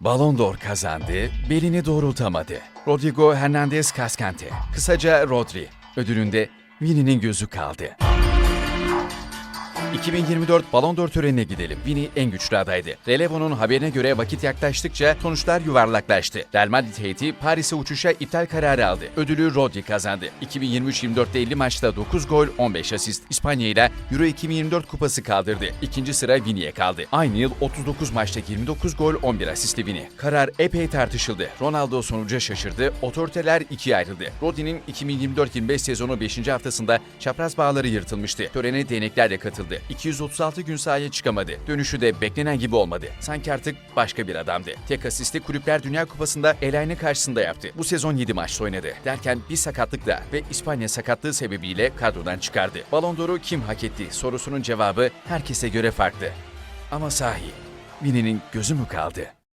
Ballon d'Or kazandı, belini doğrultamadı. Rodrigo Hernandez Cascante, kısaca Rodri, ödülünde Vini'nin gözü kaldı. 2024 Ballon d'Or törenine gidelim. Vini en güçlü adaydı. Relevo'nun haberine göre vakit yaklaştıkça sonuçlar yuvarlaklaştı. Real Madrid heyeti Paris'e uçuşa iptal kararı aldı. Ödülü Rodri kazandı. 2023-24'te 50 maçta 9 gol, 15 asist. İspanya ile Euro 2024 kupası kaldırdı. İkinci sıra Vini'ye kaldı. Aynı yıl 39 maçta 29 gol, 11 asistli Vini. Karar epey tartışıldı. Ronaldo sonuca şaşırdı. Otoriteler ikiye ayrıldı. Rodri'nin 2024-25 sezonu 5. haftasında çapraz bağları yırtılmıştı. Törene değneklerle katıldı. 236 gün sahaya çıkamadı. Dönüşü de beklenen gibi olmadı. Sanki artık başka bir adamdı. Tek asisti Kulüpler Dünya Kupası'nda Elaine karşısında yaptı. Bu sezon 7 maç oynadı. Derken bir sakatlıkla ve İspanya sakatlığı sebebiyle kadrodan çıkardı. Ballon d'Or'u kim hak etti sorusunun cevabı herkese göre farklı. Ama sahi, Vini'nin gözü mü kaldı?